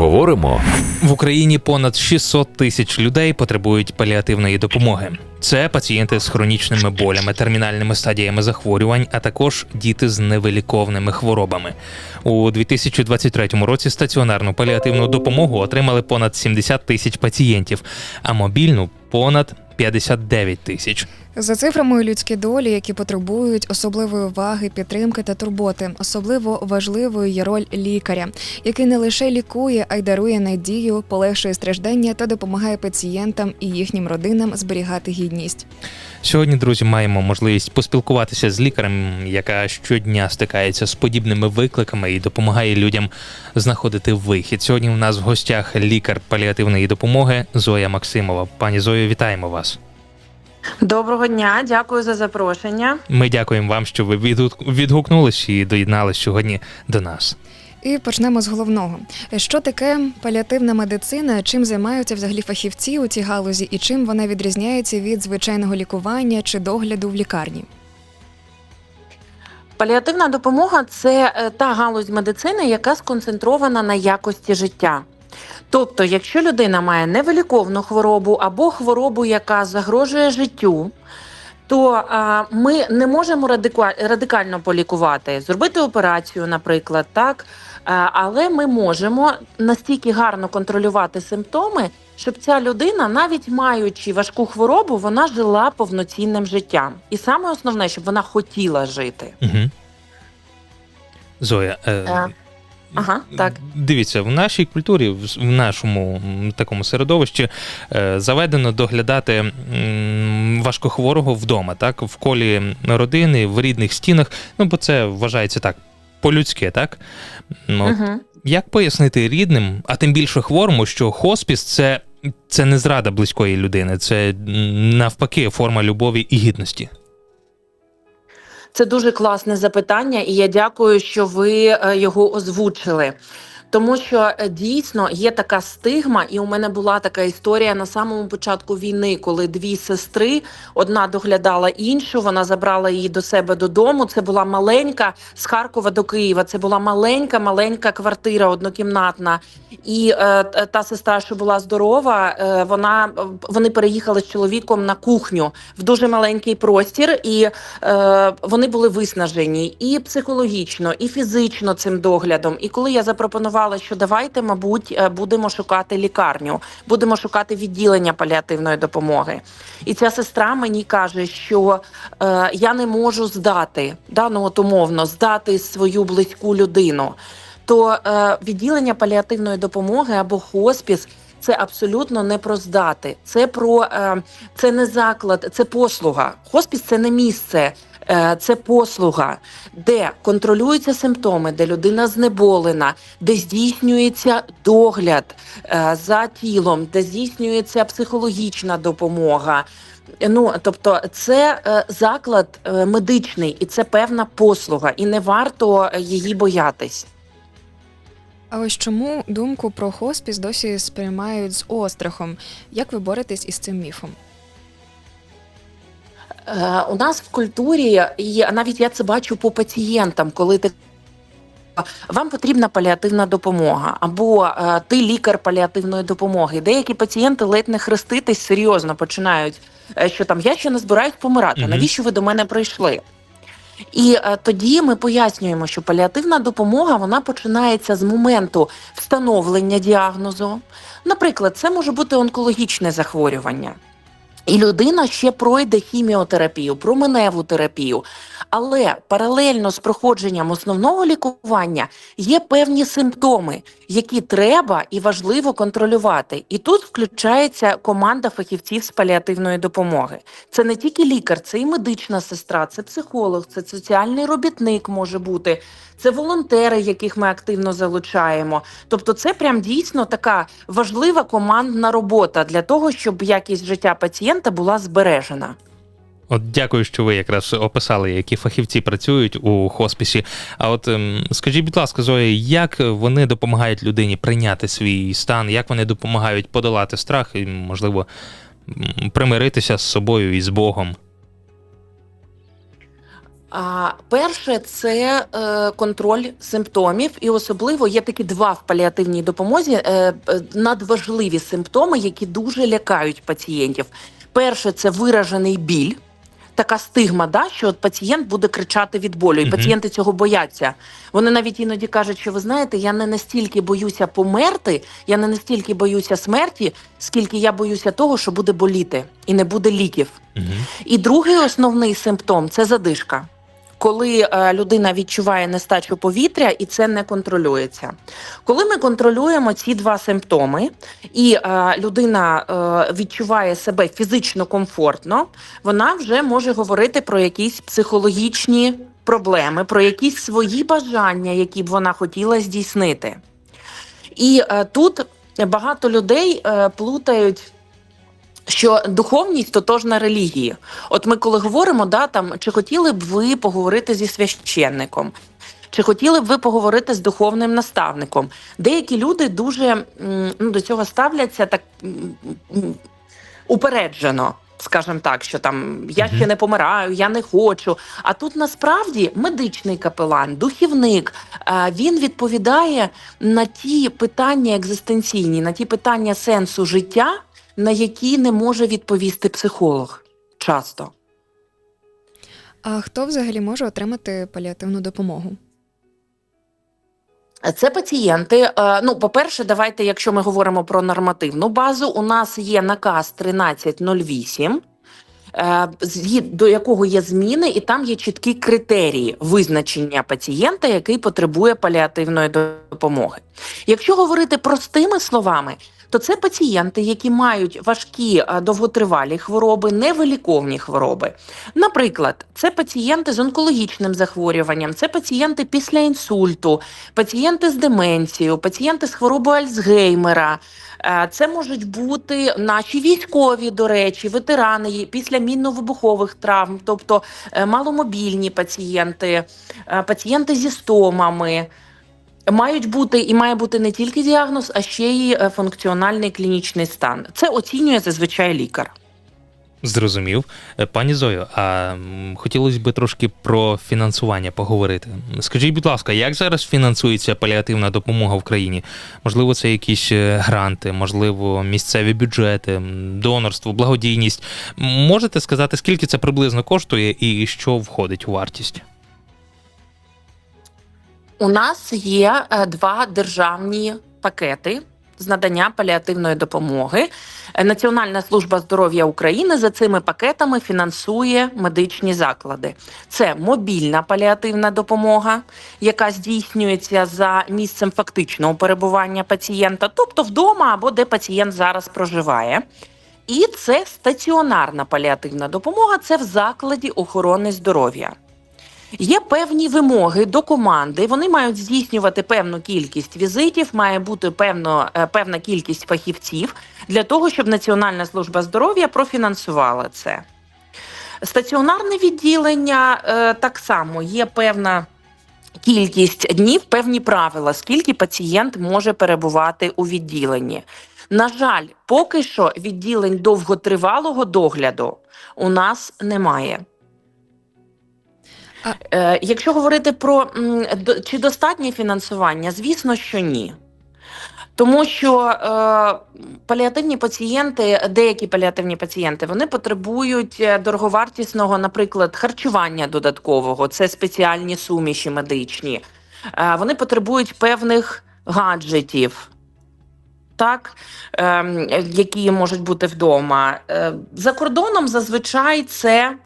Поговоримо В Україні понад 600 тисяч людей потребують паліативної допомоги. Це пацієнти з хронічними болями, термінальними стадіями захворювань, а також діти з невиліковними хворобами. У 2023 році стаціонарну паліативну допомогу отримали понад 70 тисяч пацієнтів, а мобільну понад 59 тисяч. За цифрами людські долі, які потребують особливої уваги, підтримки та турботи. Особливо важливою є роль лікаря, який не лише лікує, а й дарує надію, полегшує страждання та допомагає пацієнтам і їхнім родинам зберігати гідність. Сьогодні, друзі, маємо можливість поспілкуватися з лікарем, яка щодня стикається з подібними викликами і допомагає людям знаходити вихід. Сьогодні у нас в гостях лікар паліативної допомоги Зоя Максимова. Пані Зою, вітаємо вас. Доброго дня, дякую за запрошення. Ми дякуємо вам, що ви відгукнулись і доєднались сьогодні до нас. І почнемо з головного: що таке паліативна медицина? Чим займаються взагалі фахівці у цій галузі, і чим вона відрізняється від звичайного лікування чи догляду в лікарні? Паліативна допомога це е, та галузь медицини, яка сконцентрована на якості життя. Тобто, якщо людина має невиліковну хворобу або хворобу, яка загрожує життю, то а, ми не можемо радикально полікувати, зробити операцію, наприклад, так. А, але ми можемо настільки гарно контролювати симптоми, щоб ця людина, навіть маючи важку хворобу, вона жила повноцінним життям. І саме основне, щоб вона хотіла жити. Угу. Зоя, е, Е, ага, так. дивіться, в нашій культурі, в нашому такому середовищі е, заведено доглядати важкохворого вдома, так, в колі родини, в рідних стінах. Ну, бо це вважається так, по-людськи, так? Ну, Угу. Як пояснити рідним, а тим більше хворому, що хоспіс це, це не зрада близької людини, це навпаки форма любові і гідності. Це дуже класне запитання, і я дякую, що ви е, його озвучили. Тому що е, дійсно є така стигма, і у мене була така історія на самому початку війни, коли дві сестри одна доглядала іншу, вона забрала її до себе додому. Це була маленька з Харкова до Києва. Це була маленька, маленька квартира однокімнатна. І е, та сестра, що була здорова, е, вона вони переїхали з чоловіком на кухню в дуже маленький простір, і е, вони були виснажені і психологічно, і фізично цим доглядом. І коли я запропонувала, що давайте, мабуть, е, будемо шукати лікарню, будемо шукати відділення паліативної допомоги. І ця сестра мені каже, що е, я не можу здати, да, ну от умовно, здати свою близьку людину. То е, відділення паліативної допомоги або хоспіс. Це абсолютно не про здати. Це про е, це не заклад, це послуга. Хоспіс це не місце, це послуга, де контролюються симптоми, де людина знеболена, де здійснюється догляд е, за тілом, де здійснюється психологічна допомога. Ну тобто, це е, заклад е, медичний і це певна послуга, і не варто е, її боятись. А ось чому думку про хоспіс досі сприймають з острахом? Як ви боретесь із цим міфом? Е, у нас в культурі, і навіть я це бачу по пацієнтам, коли ти вам потрібна паліативна допомога, або е, ти лікар паліативної допомоги. Деякі пацієнти ледь не хреститись серйозно починають, е, що там я ще не збираюсь помирати. Мгм. Навіщо ви до мене прийшли? І е, тоді ми пояснюємо, що паліативна допомога вона починається з моменту встановлення діагнозу. Наприклад, це може бути онкологічне захворювання. І людина ще пройде хіміотерапію, променеву терапію. Але паралельно з проходженням основного лікування є певні симптоми, які треба і важливо контролювати. І тут включається команда фахівців з паліативної допомоги. Це не тільки лікар, це і медична сестра, це психолог, це соціальний робітник може бути, це волонтери, яких ми активно залучаємо. Тобто, це прям дійсно така важлива командна робота для того, щоб якість життя пацієнта була збережена. От дякую, що ви якраз описали, які фахівці працюють у хоспісі. А от ем, скажіть, будь ласка, Зоя, як вони допомагають людині прийняти свій стан, як вони допомагають подолати страх і, можливо, примиритися з собою і з Богом? А, перше це е, контроль симптомів, і особливо є такі два в паліативній допомозі е, е, надважливі симптоми, які дуже лякають пацієнтів. Перше це виражений біль. Така стигма, да, що от пацієнт буде кричати від болю, і Мгм. пацієнти цього бояться. Вони навіть іноді кажуть, що ви знаєте, я не настільки боюся померти, я не настільки боюся смерті, скільки я боюся того, що буде боліти і не буде ліків. Угу. І другий основний симптом це задишка. Коли е, людина відчуває нестачу повітря і це не контролюється. Коли ми контролюємо ці два симптоми, і е, людина е, відчуває себе фізично комфортно, вона вже може говорити про якісь психологічні проблеми, про якісь свої бажання, які б вона хотіла здійснити. І тут багато людей плутають. Що духовність тотожна релігії. От ми коли говоримо, да, там, чи хотіли б ви поговорити зі священником, чи хотіли б ви поговорити з духовним наставником? Деякі люди дуже ну, до цього ставляться так упереджено. Скажімо так, що там я ще не помираю, я не хочу. А тут насправді медичний капелан, духівник, е, він відповідає на ті питання екзистенційні, на ті питання сенсу життя, на які не може відповісти психолог часто. А хто взагалі може отримати паліативну допомогу? Це пацієнти. е, Ну, по-перше, давайте, якщо ми говоримо про нормативну базу, у нас є наказ 1308, е, згід- до якого є зміни, і там є чіткі критерії визначення пацієнта, який потребує паліативної допомоги. Якщо говорити простими словами, то це пацієнти, які мають важкі е, довготривалі хвороби, невиліковні хвороби. Наприклад, це пацієнти з онкологічним захворюванням, це пацієнти після інсульту, пацієнти з деменцією, пацієнти з хворобою Альцгеймера. Е, Це можуть бути наші військові, до речі, ветерани після мінно-вибухових травм, тобто е, маломобільні пацієнти, е, пацієнти зі стомами. Мають бути і має бути не тільки діагноз, а ще й функціональний клінічний стан. Це оцінює зазвичай лікар. Зрозумів. Е, Пані Зою, а хотілося б трошки про фінансування поговорити. Скажіть, будь ласка, як зараз фінансується паліативна допомога в країні? Можливо, це якісь е, гранти, можливо, місцеві бюджети, донорство, благодійність. Можете сказати, скільки це приблизно коштує і що входить у вартість? У нас є е, два державні пакети з надання паліативної допомоги. Е, Національна служба здоров'я України за цими пакетами фінансує медичні заклади. Це мобільна паліативна допомога, яка здійснюється за місцем фактичного перебування пацієнта, тобто вдома або де пацієнт зараз проживає. І це стаціонарна паліативна допомога, це в закладі охорони здоров'я. Є певні вимоги до команди. Вони мають здійснювати певну кількість візитів, має бути певно, е, певна кількість фахівців для того, щоб Національна служба здоров'я профінансувала це. Стаціонарне відділення е, так само є певна. Кількість днів, певні правила, скільки пацієнт може перебувати у відділенні. На жаль, поки що відділень довготривалого догляду у нас немає. Е, якщо говорити про чи достатнє фінансування, звісно, що ні. Тому що е, паліативні пацієнти, деякі паліативні пацієнти, вони потребують е, дороговартісного, наприклад, харчування додаткового, це спеціальні суміші медичні. Е, вони потребують певних гаджетів. Так, ем, які можуть бути вдома. Е, за кордоном зазвичай це е,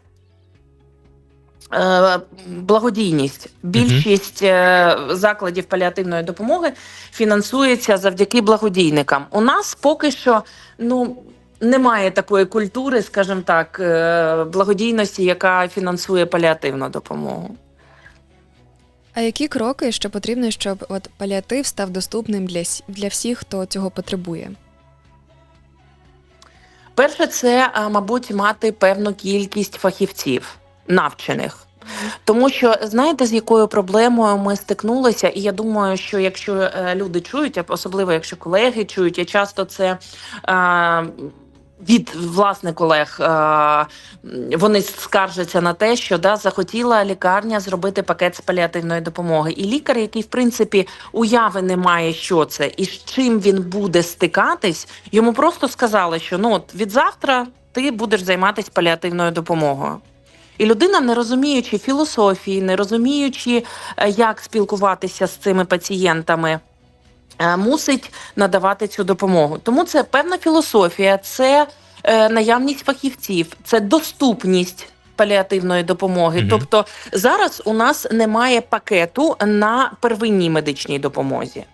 благодійність. Більшість е, закладів паліативної допомоги фінансується завдяки благодійникам. У нас поки що ну. Немає такої культури, скажімо так, е, благодійності, яка фінансує паліативну допомогу. А які кроки ще потрібно, щоб от паліатив став доступним для, с- для всіх, хто цього потребує? Перше, це, мабуть, мати певну кількість фахівців навчених. Тому що знаєте, з якою проблемою ми стикнулися, і я думаю, що якщо е, люди чують, особливо якщо колеги чують, я часто це е, від власне колег е, вони скаржаться на те, що да, захотіла лікарня зробити пакет з паліативної допомоги. І лікар, який в принципі уяви не має, що це і з чим він буде стикатись, йому просто сказали, що ну от від завтра ти будеш займатися паліативною допомогою. І людина, не розуміючи філософії, не розуміючи, е, як спілкуватися з цими пацієнтами, е, мусить надавати цю допомогу. Тому це певна філософія, це е, наявність фахівців, це доступність. Паліативної допомоги, Мгм. тобто зараз у нас немає пакету на первинній медичній допомозі.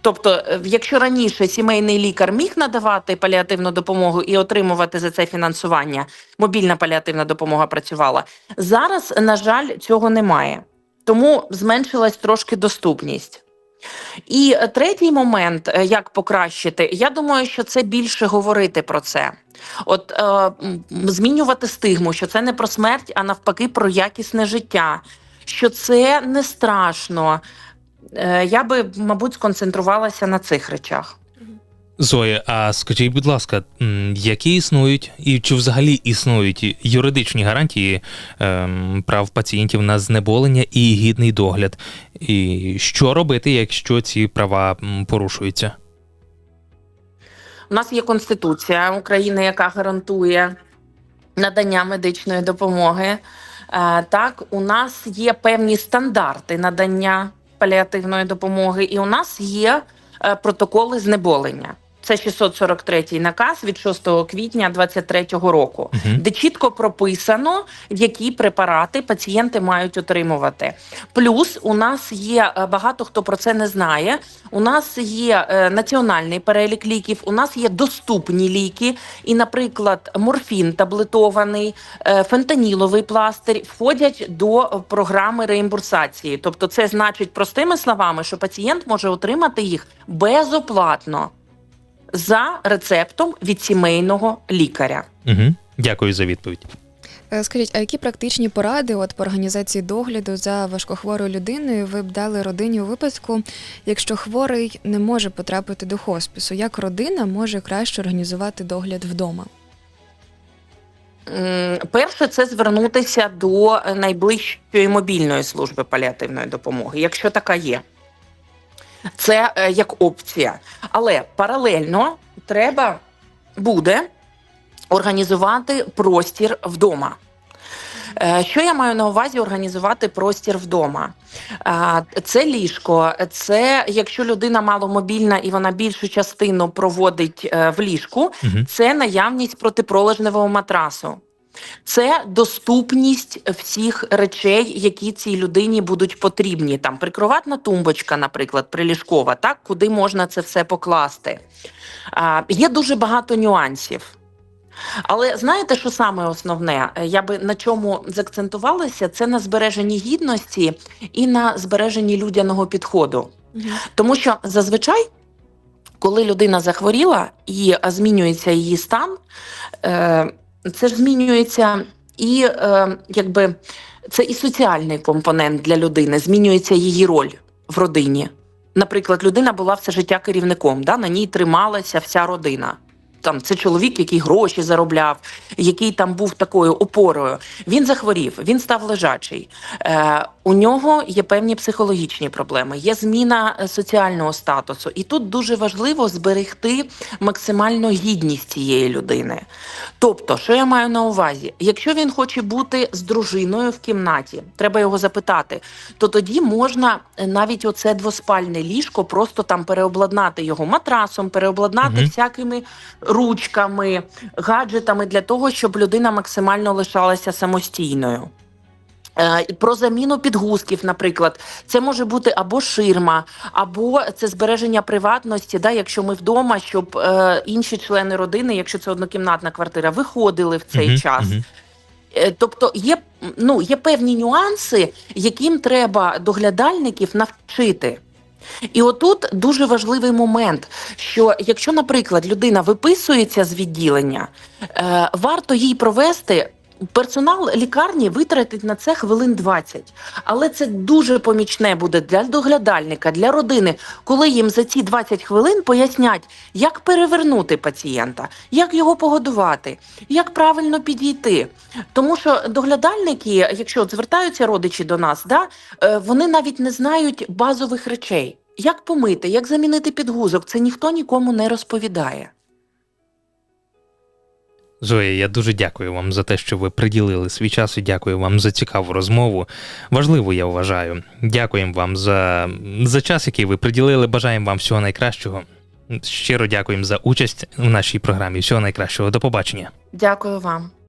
Тобто, е, якщо раніше сімейний лікар міг надавати паліативну допомогу і отримувати за це фінансування, мобільна паліативна допомога працювала. Зараз, на жаль, цього немає. Тому зменшилась трошки доступність. І третій момент, е, як покращити, я думаю, що це більше говорити про це. От е, змінювати стигму, що це не про смерть, а навпаки про якісне життя, що це не страшно. Е, я би, мабуть, сконцентрувалася на цих речах. Зоя, а скажіть, будь ласка, які існують і чи взагалі існують юридичні гарантії ем, прав пацієнтів на знеболення і гідний догляд? І що робити, якщо ці права порушуються? У нас є Конституція України, яка гарантує надання медичної допомоги. Е, Так, у нас є певні стандарти надання паліативної допомоги, і у нас є е, протоколи знеболення. Це 643 наказ від 6 квітня 2023 року, Мгм. де чітко прописано, які препарати пацієнти мають отримувати. Плюс у нас є е, багато хто про це не знає. У нас є е, національний перелік ліків, у нас є доступні ліки, і, наприклад, морфін таблетований, е, фентаніловий пластир входять до програми реімбурсації. Тобто, це значить простими словами, що пацієнт може отримати їх безоплатно за рецептом від сімейного лікаря. Угу. Дякую за відповідь. Е, Скажіть, а які практичні поради от по організації догляду за важкохворою людиною ви б дали родині у випадку, якщо хворий не може потрапити до хоспісу? Як родина може краще організувати догляд вдома? Перше, це звернутися до найближчої мобільної служби паліативної допомоги, якщо така є. Це е, як опція. Але паралельно треба буде організувати простір вдома. Е, Що я маю на увазі організувати простір вдома? Це ліжко, це якщо людина маломобільна і вона більшу частину проводить е, в ліжку, Угу. це наявність протипролежневого матрасу. Це доступність всіх речей, які цій людині будуть потрібні. Там прикроватна тумбочка, наприклад, приліжкова, так куди можна це все покласти. А, є дуже багато нюансів. Але знаєте, що саме основне? Я би на чому заакцентувалася, це на збереженні гідності і на збереженні людяного підходу. Тому що зазвичай, коли людина захворіла і змінюється її стан, е, це ж змінюється і е, якби це і соціальний компонент для людини, змінюється її роль в родині. Наприклад, людина була все життя керівником, да? на ній трималася вся родина. Там це чоловік, який гроші заробляв, який там був такою опорою. Він захворів, він став лежачий. Е, у нього є певні психологічні проблеми, є зміна е, соціального статусу. І тут дуже важливо зберегти максимально гідність цієї людини. Тобто, що я маю на увазі? Якщо він хоче бути з дружиною в кімнаті, треба його запитати, то тоді можна е, навіть оце двоспальне ліжко просто там переобладнати його матрасом, переобладнати Мгм. всякими ручками, гаджетами для того, щоб людина максимально лишалася самостійною. Е, Про заміну підгузків, наприклад, це може бути або ширма, або це збереження приватності, да, якщо ми вдома, щоб е, інші члени родини, якщо це однокімнатна квартира, виходили в цей Мгм, час. Е, Тобто є, ну, є певні нюанси, яким треба доглядальників навчити. І отут дуже важливий момент, що якщо, наприклад, людина виписується з відділення, е, варто їй провести Персонал лікарні витратить на це хвилин 20. Але це дуже помічне буде для доглядальника, для родини, коли їм за ці 20 хвилин пояснять, як перевернути пацієнта, як його погодувати, як правильно підійти. Тому що доглядальники, якщо звертаються родичі до нас, да, е, вони навіть не знають базових речей. Як помити, як замінити підгузок, це ніхто нікому не розповідає. Зоя, я дуже дякую вам за те, що ви приділили свій час і дякую вам за цікаву розмову. Важливу, я вважаю. Дякуємо вам за, за час, який ви приділили. Бажаємо вам всього найкращого. Щиро дякуємо за участь у нашій програмі. Всього найкращого. До побачення. Дякую вам.